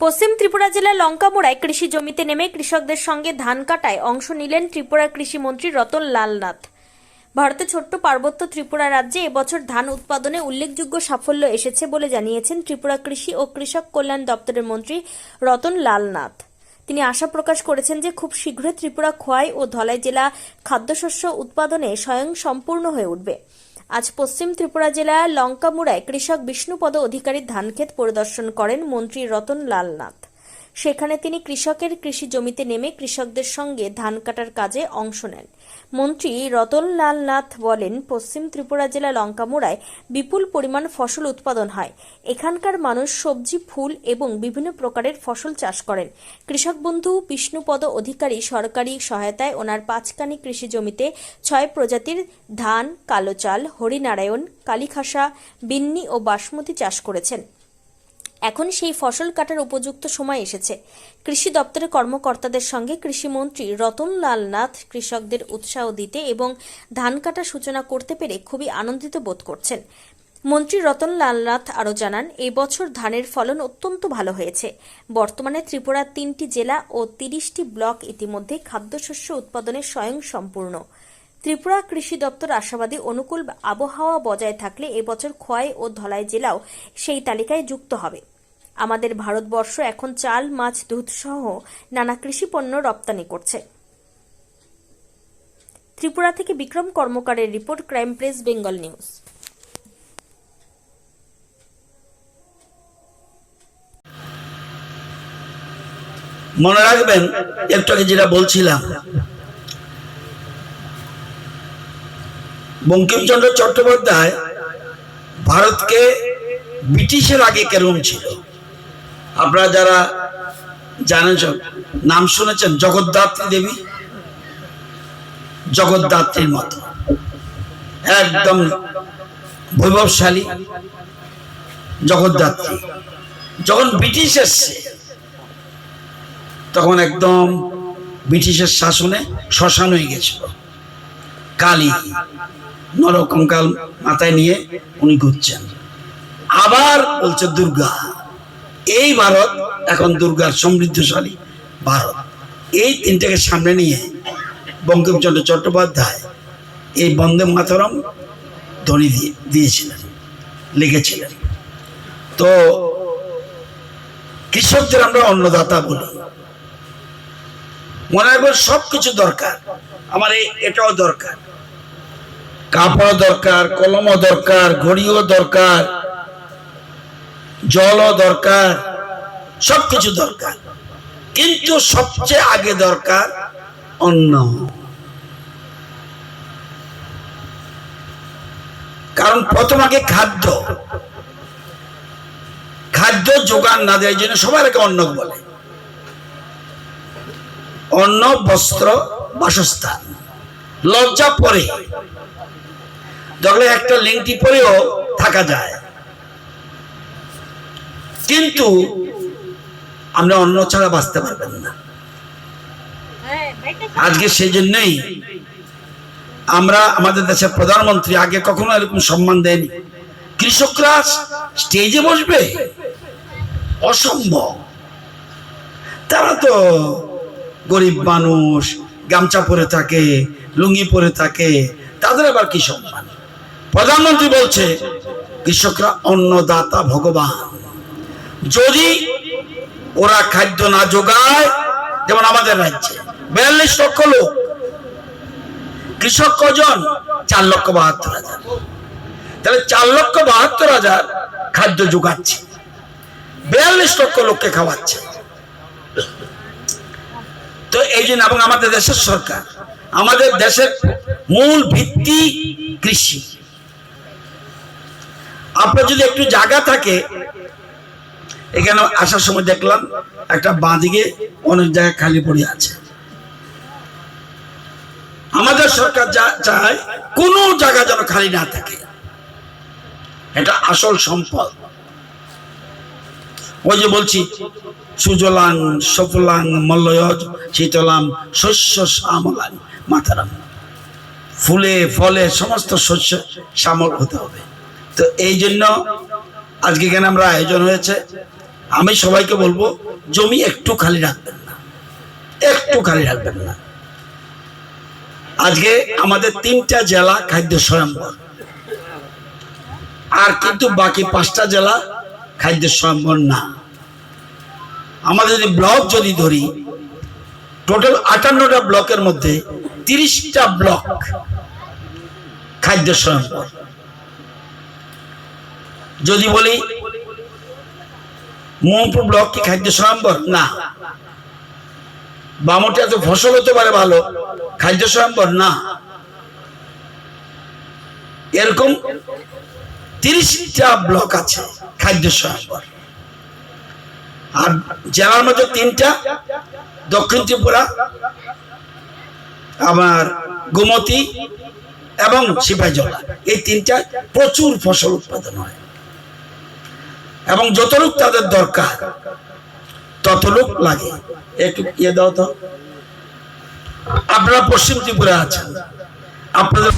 পশ্চিম ত্রিপুরা জেলার লঙ্কামোড়ায় কৃষি জমিতে নেমে কৃষকদের সঙ্গে ধান কাটায় অংশ নিলেন ত্রিপুরা কৃষিমন্ত্রী রতন লাল নাথ ভারতের ছোট্ট পার্বত্য ত্রিপুরা রাজ্যে এবছর ধান উৎপাদনে উল্লেখযোগ্য সাফল্য এসেছে বলে জানিয়েছেন ত্রিপুরা কৃষি ও কৃষক কল্যাণ দপ্তরের মন্ত্রী রতন লাল নাথ তিনি আশা প্রকাশ করেছেন যে খুব শীঘ্রই ত্রিপুরা খোয়াই ও ধলাই জেলা খাদ্যশস্য উৎপাদনে স্বয়ং সম্পূর্ণ হয়ে উঠবে। আজ পশ্চিম ত্রিপুরা জেলার লঙ্কামুড়ায় কৃষক বিষ্ণুপদ অধিকারীর ধানক্ষেত পরিদর্শন করেন মন্ত্রী রতন লাল নাথ। সেখানে তিনি কৃষকের কৃষি জমিতে নেমে কৃষকদের সঙ্গে ধান কাটার কাজে অংশ নেন। মন্ত্রী রতন লাল নাথ বলেন, পশ্চিম ত্রিপুরা জেলা লঙ্কামুড়ায় বিপুল পরিমাণ ফসল উৎপাদন হয়। এখানকার মানুষ সবজি, ফুল এবং বিভিন্ন প্রকারের ফসল চাষ করেন। কৃষক বন্ধু বিষ্ণুপদ অধিকারী সরকারি সহায়তায় ওনার পাঁচকানি কৃষি জমিতে ছয় প্রজাতির ধান, কালো চাল, হরিনারায়ণ, কালীখাসা, বিন্নি ও বাসমতি চাষ করেছেন। এখন সেই ফসল কাটার উপযুক্ত সময় এসেছে। কৃষি দপ্তরের কর্মকর্তাদের সঙ্গে কৃষিমন্ত্রী রতন লাল নাথ কৃষকদের উৎসাহ দিতে এবং ধান কাটার সূচনা করতে পেরে খুবই আনন্দিত বোধ করছেন। মন্ত্রী রতন লাল নাথ আরও জানান, এই বছর ধানের ফলন অত্যন্ত ভালো হয়েছে। বর্তমানে ত্রিপুরার তিনটি জেলা ও তিরিশটি ব্লক ইতিমধ্যে খাদ্যশস্য উৎপাদনে স্বয়ং সম্পূর্ণ ত্রিপুরা কৃষি দপ্তর আশাবাদী অনুকূল আবহাওয়া বজায় থাকলে এবছর খোয়াই ও ধলাই জেলাও সেই তালিকায় যুক্ত হবে। আমাদের ভারতবর্ষ এখন চাল, মাছ, দুধ সহ নানা কৃষি পণ্য রপ্তানি করছে। ত্রিপুরা থেকে Bikram কর্মকারের report, crime press, Bengal news. মনে রাখবেন, একটু আগে যেটা বলছিলাম বঙ্কিমচন্দ্র চট্টোপাধ্যায় ভারতকে ব্রিটিশের আগে কেরম ছিল। আপনারা যারা জানেন নাম শুনেছেন? জগদ্ধাত্রী দেবী? জগদ্ধাত্রীর মতো। একদম বৈভবশালী জগদ্ধাত্রী। যখন ব্রিটিশ এসছে, তখন একদম ব্রিটিশের শাসনে শ্মশান হয়ে গেছিল। কালী। নরকঙ্কাল মাথায় নিয়ে উনি ঘুরছেন। আবার বলছে, দুর্গা, এই ভারত এখন দুর্গার সমৃদ্ধশালী ভারত। এই তিনটাকে সামনে নিয়ে বঙ্কিমচন্দ্র চট্টোপাধ্যায় এই বন্দে মাতরম ধ্বনি দিয়ে দিয়েছিলেন, লিখেছিলেন। তো কৃষকদের আমরা অন্নদাতা বলি। মনে রাখবেন সব কিছু দরকার। আমার এটাও দরকার। কাপড় দরকার, কলমও দরকার, ঘড়িও দরকার, জলও দরকার সব কিছু দরকার। কিন্তু সবচেয়ে আগে দরকার অন্ন। কারণ প্রথম আগে খাদ্য। খাদ্য যোগান না দেওয়ার জন্য সবার আগে অন্ন বলে। অন্ন, বস্ত্র, বাসস্থান। লজ্জা পরে। দেখলে একটা লিঙ্কটি পরেও থাকা যায়। কিন্তু আমরা অন্য ছাড়া বাঁচতে পারবেন না। আজকে সেই জন্যই আমরা আমাদের দেশের প্রধানমন্ত্রী আগে কখনো এরকম সম্মান দেয়নি। কৃষকরা স্টেজে বসবে? অসম্ভব। তারা তো গরিব মানুষ, গামছা পরে থাকে, লুঙ্গি পরে থাকে, তাদের আবার কি সম্মান? প্রধানমন্ত্রী বলছে, কৃষকরা অন্নদাতা ভগবান। যদি ওরা খাদ্য না যোগায়, যেমন আমাদের রাজ্যে, বিয়াল্লিশ লক্ষ লোক, কৃষক কজন? চার লক্ষ বাহাত্তর হাজার। তাহলে চার লক্ষ বাহাত্তর হাজার খাদ্য যোগাচ্ছে, বিয়াল্লিশ লক্ষ লোককে খাওয়াচ্ছে। তো এই জন্য এবং আমাদের দেশের সরকার, আমাদের দেশের মূল ভিত্তি কৃষি। আপনার যদি একটু জায়গা থাকে, এখানে আসার সময় দেখলাম একটা বাঁদিকে অনেক জায়গা খালি পড়ে আছে। আমাদের সরকার যা চায়, কোনো জায়গা যেন খালি না থাকে। এটা আসল সম্পদ। ওই যে বলছি, সুজলাং, সফলাং, মল্লয়জ, শীতলাম, শস্য শ্যামলাং, মাথারাম। ফুলে, ফলে সমস্ত শস্য শ্যামল হতে হবে। তো এই জন্য আজকে এখানে আমরা আয়োজন হয়েছে। আমি সবাইকে বলব, জমি একটু খালি রাখবেন না। একটু খালি রাখবেন না। আজকে আমাদের তিনটা জেলা খাদ্য স্বয়ম্বর। আর কিন্তু বাকি পাঁচটা জেলা খাদ্য স্বয়ম্বর না। আমাদের যদি ব্লক যদি ধরি, টোটাল আটান্নটা ব্লকের মধ্যে তিরিশটা ব্লক খাদ্য স্বয়ম্বর। যদি বলি মোহনপুর ব্লক কি খাদ্য স্বয়ম্বর না। বামটা তো ফসল হতে পারে ভালো, খাদ্য স্বয়ম্বর না। এরকম তিরিশটা ব্লক আছে খাদ্য স্বয়ম্বর আর জেলার মধ্যে তিনটা, দক্ষিণ ত্রিপুরা, আমার গোমতী এবং সিপাহীজলা। এই তিনটা প্রচুর ফসল উৎপাদন হয়। এবং যত লোক তাদের দরকার তত লোক লাগে। একটু ইয়ে দাও তো। আপনারা পশ্চিম ত্রিপুরা আছেন। আপনাদের